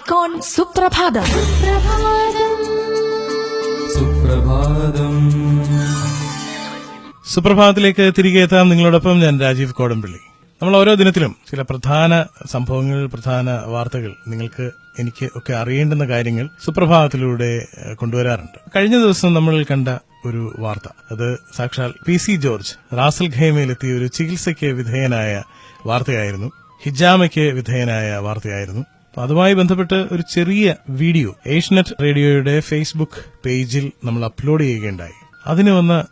Icon സുപ്രഭാതം. സുപ്രഭാതം. സുപ്രഭാതത്തിലേക്ക് തിരികെ എത്താം നിങ്ങളോടൊപ്പം ഞാൻ രാജീവ് കോടമ്പള്ളി. നമ്മൾ ഓരോ ദിനത്തിലും ചില പ്രധാന സംഭവങ്ങൾ പ്രധാന വാർത്തകൾ നിങ്ങൾക്ക് എനിക്ക് ഒക്കെ അറിയേണ്ടുന്ന കാര്യങ്ങൾ സുപ്രഭാതത്തിലൂടെ കൊണ്ടുവരാറുണ്ട്. കഴിഞ്ഞ ദിവസം നമ്മൾ കണ്ട ഒരു വാർത്ത. അത് സാക്ഷാൽ പി സി ജോർജ് റാസൽ ഖൈമയിലെത്തിയ ഒരു ചികിത്സയ്ക്ക് വിധേയനായ വാർത്തയായിരുന്നു. ഹിജാമയ്ക്ക് വിധേയനായ വാർത്തയായിരുന്നു. അപ്പൊ അതുമായി ബന്ധപ്പെട്ട് ഒരു ചെറിയ വീഡിയോ ഏഷ്യനെറ്റ് റേഡിയോയുടെ ഫേസ്ബുക്ക് പേജിൽ നമ്മൾ അപ്ലോഡ് ചെയ്യുകയുണ്ടായി. അതിന് വന്ന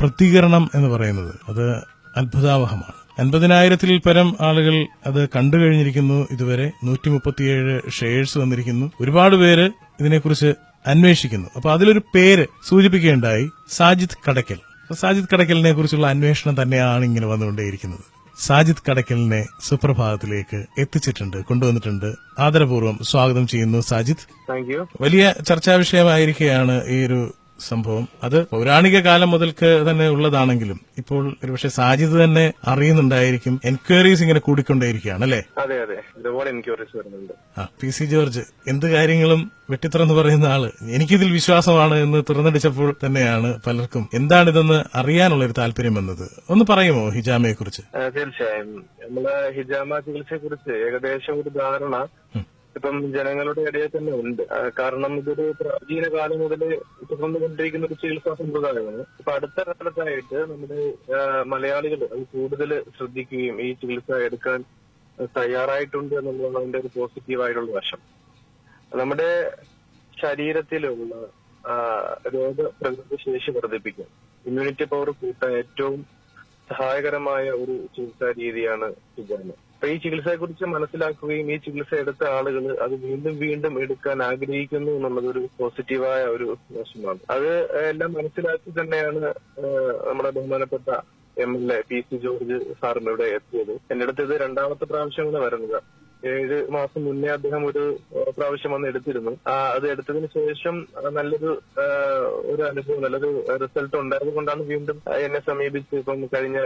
പ്രതികരണം എന്ന് പറയുന്നത് അത് അത്ഭുതാവഹമാണ്. അൻപതിനായിരത്തിൽ പരം ആളുകൾ അത് കണ്ടു കഴിഞ്ഞിരിക്കുന്നു. ഇതുവരെ നൂറ്റി മുപ്പത്തിയേഴ് ഷെയർസ് വന്നിരിക്കുന്നു. ഒരുപാട് പേര് ഇതിനെക്കുറിച്ച് അന്വേഷിക്കുന്നു. അപ്പോൾ അതിലൊരു പേര് സൂചിപ്പിക്കുകയുണ്ടായി സാജിദ് കടക്കൽ സാജിദ് കടക്കലിനെ കുറിച്ചുള്ള അന്വേഷണം തന്നെയാണ് ഇങ്ങനെ വന്നുകൊണ്ടേയിരിക്കുന്നത്. സാജിദ് കടക്കലിനെ സുപ്രഭാതത്തിലേക്ക് എത്തിച്ചിട്ടുണ്ട് കൊണ്ടുവന്നിട്ടുണ്ട്. ആദരപൂർവം സ്വാഗതം ചെയ്യുന്നു സാജിദ്. വലിയ ചർച്ചാ വിഷയമായിരിക്കുകയാണ് ഈ ഒരു സംഭവം. അത് പൗരാണിക കാലം മുതൽക്ക് തന്നെ ഉള്ളതാണെങ്കിലും ഇപ്പോൾ ഒരുപക്ഷെ സാജിദ് തന്നെ അറിയുന്നുണ്ടായിരിക്കും. എൻക്വയറീസ് ഇങ്ങനെ കൂടിക്കൊണ്ടേയിരിക്കുകയാണ് അല്ലേ? അതെ അതെ. എൻക്വയറീസ് വരുന്നുണ്ട്. ആ പി സി ജോർജ് എന്ത് കാര്യങ്ങളും വെട്ടിത്തുറന്ന് പറയുന്ന ആൾ. എനിക്കിതിൽ വിശ്വാസമാണ് എന്ന് തുറന്നടിച്ചപ്പോൾ തന്നെയാണ് പലർക്കും എന്താണിതെന്ന് അറിയാനുള്ള ഒരു താല്പര്യം വന്നത്. ഒന്ന് പറയുമോ ഹിജാമയെ കുറിച്ച് തീർച്ചയായും. നമ്മൾ ഹിജാമ ചികിത്സയെ കുറിച്ച് ഏകദേശം ഒരു ധാരണ ഇപ്പം ജനങ്ങളുടെ ഇടയിൽ തന്നെ ഉണ്ട്. കാരണം ഇതൊരു പ്രാചീന കാലം മുതൽ തുടർന്നുകൊണ്ടിരിക്കുന്ന ഒരു ചികിത്സാ സമ്പ്രദായമാണ്. ഇപ്പൊ അടുത്ത കാലത്തായിട്ട് നമ്മുടെ മലയാളികൾ അത് കൂടുതൽ ശ്രദ്ധിക്കുകയും ഈ ചികിത്സ എടുക്കാൻ തയ്യാറായിട്ടുണ്ട് എന്നുള്ളതാണ് അതിന്റെ ഒരു പോസിറ്റീവായിട്ടുള്ള വശം. നമ്മുടെ ശരീരത്തിലുള്ള രോഗ രോഗപ്രതിരോധ ശേഷി വർദ്ധിപ്പിക്കും. ഇമ്മ്യൂണിറ്റി പവർ കൂട്ടാൻ ഏറ്റവും സഹായകരമായ ഒരു ചികിത്സാ രീതിയാണ് ഹിജാമ അപ്പൊ ഈ ചികിത്സയെക്കുറിച്ച് മനസ്സിലാക്കുകയും ഈ ചികിത്സ എടുത്ത ആളുകൾ അത് വീണ്ടും വീണ്ടും എടുക്കാൻ ആഗ്രഹിക്കുന്നു എന്നുള്ളത് ഒരു പോസിറ്റീവായ ഒരു വശമാണ്. അത് എല്ലാം മനസ്സിലാക്കി തന്നെയാണ് നമ്മുടെ ബഹുമാനപ്പെട്ട M L A P C George സാറിന് ഇവിടെ എത്തിയത്. എന്റെ അടുത്ത് ഇത് രണ്ടാമത്തെ പ്രാവശ്യമാണ് വരുന്നത്. ഏഴ് മാസം മുന്നേ അദ്ദേഹം ഒരു പ്രാവശ്യം വന്ന് എടുത്തിരുന്നു. അത് എടുത്തതിന് ശേഷം നല്ലൊരു ഒരു അനുഭവം നല്ലൊരു റിസൾട്ട് ഉണ്ടായത് കൊണ്ടാണ് വീണ്ടും എന്നെ സമീപിച്ച് ഇപ്പം കഴിഞ്ഞ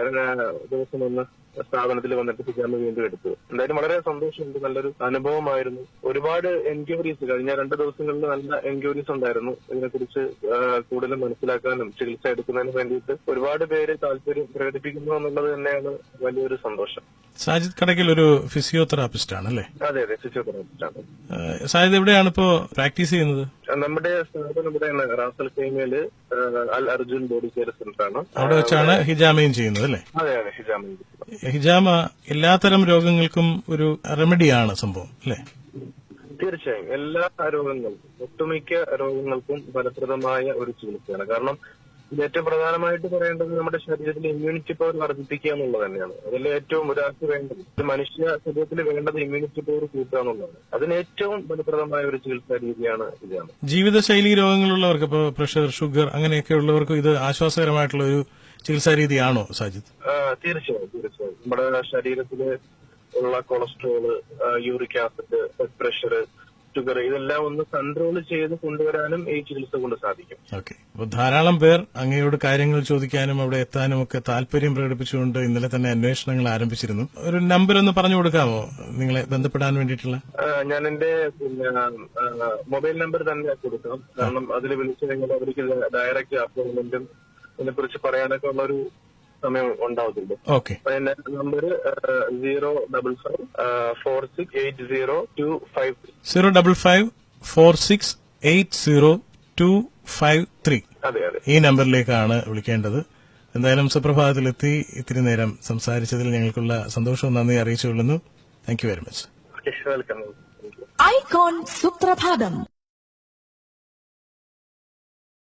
ദിവസം ഒന്ന് സ്ഥാപനത്തിൽ വന്നിട്ട് ചെയ്യാൻ വീണ്ടും എടുത്തു. എന്തായാലും വളരെ സന്തോഷമുണ്ട്. നല്ലൊരു അനുഭവമായിരുന്നു. ഒരുപാട് എൻക്വയറീസ് കഴിഞ്ഞ രണ്ട് ദിവസങ്ങളിൽ നല്ല എൻക്വയറീസ് ഉണ്ടായിരുന്നു. ഇതിനെക്കുറിച്ച് കുറിച്ച് കൂടുതൽ മനസ്സിലാക്കാനും ചികിത്സ എടുക്കുന്നതിന് വേണ്ടിയിട്ട് ഒരുപാട് പേര് താല്പര്യം പ്രകടിപ്പിക്കുന്നു എന്നുള്ളത് തന്നെയാണ് വലിയൊരു സന്തോഷം. സാജിദ് കടക്കിൽ ഒരു ഫിസിയോതെറാപ്പിസ്റ്റ് ആണ് അല്ലേ അതെ അതെ ഫിസിയോതെറാപ്പിസ്റ്റാണ് സാജിദ് എവിടെയാണ് ഇപ്പോ പ്രാക്ടീസ് ചെയ്യുന്നത്? നമ്മുടെ സ്ഥാപനം ഇവിടെയാണ് റാസൽ കൈമയിൽ Al Arjun body care centre ആണ് അവിടെ വെച്ചാണ് ഹിജാമയും ചെയ്യുന്നത് അല്ലേ? അതെ അതെ ഹിജാമ ഹിജാമ എല്ലാത്തരം രോഗങ്ങൾക്കും ഒരു റെമഡിയാണ് സംഭവം അല്ലേ? തീർച്ചയായും എല്ലാ രോഗങ്ങൾക്കും ഒട്ടുമിക്ക രോഗങ്ങൾക്കും ഫലപ്രദമായ ഒരു ചികിത്സയാണ്. കാരണം ഏറ്റവും പ്രധാനമായിട്ട് പറയേണ്ടത് നമ്മുടെ ശരീരത്തിലെ ഇമ്മ്യൂണിറ്റി പവർ വർദ്ധിപ്പിക്കുക എന്നുള്ളത് തന്നെയാണ്. അതിൽ ഏറ്റവും ഒരാൾക്ക് വേണ്ടത് മനുഷ്യ ശരീരത്തിൽ വേണ്ടത് ഇമ്മ്യൂണിറ്റി പവർ കൂട്ടുക എന്നുള്ളതാണ്. അതിന് ഏറ്റവും ഫലപ്രദമായ ഒരു ചികിത്സാ രീതിയാണ് ഇതാണ്. ജീവിതശൈലി രോഗങ്ങളുള്ളവർക്ക് ഇപ്പോൾ പ്രഷർ ഷുഗർ അങ്ങനെയൊക്കെ ഉള്ളവർക്ക് ഇത് ആശ്വാസകരമായിട്ടുള്ള ഒരു ചികിത്സാ രീതിയാണോ സാജിദ്? തീർച്ചയായും തീർച്ചയായും. നമ്മുടെ ശരീരത്തിൽ ഉള്ള cholesterol uric acid blood pressure sugar ഇതെല്ലാം ഒന്ന് കൺട്രോൾ ചെയ്ത് കൊണ്ടുവരാനും ഈ ചികിത്സ കൊണ്ട് സാധിക്കും. ഓക്കെ അപ്പോൾ ധാരാളം പേർ അങ്ങയോട് കാര്യങ്ങൾ ചോദിക്കാനും അവിടെ എത്താനും ഒക്കെ താല്പര്യം പ്രകടിപ്പിച്ചുകൊണ്ട് ഇന്നലെ തന്നെ അന്വേഷണങ്ങൾ ആരംഭിച്ചിരുന്നു. ഒരു നമ്പർ ഒന്ന് പറഞ്ഞു കൊടുക്കാമോ? നിങ്ങളെ ബന്ധപ്പെടാൻ വേണ്ടിയിട്ടുള്ള? ഞാൻ എന്റെ മൊബൈൽ നമ്പർ തന്നെ കൊടുക്കാം കാരണം അതിൽ വിളിച്ചു കഴിഞ്ഞാൽ അവർക്ക് ഡയറക്റ്റ് അപ്പോയിന്റ്മെന്റും ഇതിനെ കുറിച്ച് പറയാനൊക്കെ ഉള്ള ഒരു സമയം ഉണ്ടാവത്തില്ല. ഓക്കെ. അപ്പൊ എന്റെ number zero double five four six eight zero two five three zero double five four six eight zero two five three അതെ അതെ. ഈ നമ്പറിലേക്കാണ് വിളിക്കേണ്ടത്. എന്തായാലും സുപ്രഭാതത്തിലെത്തി ഇത്തിരി നേരം സംസാരിച്ചതിൽ ഞങ്ങൾക്കുള്ള സന്തോഷവും നന്ദി അറിയിച്ചുകൊള്ളുന്നു. Thank you very much welcome icon സുപ്രഭാതം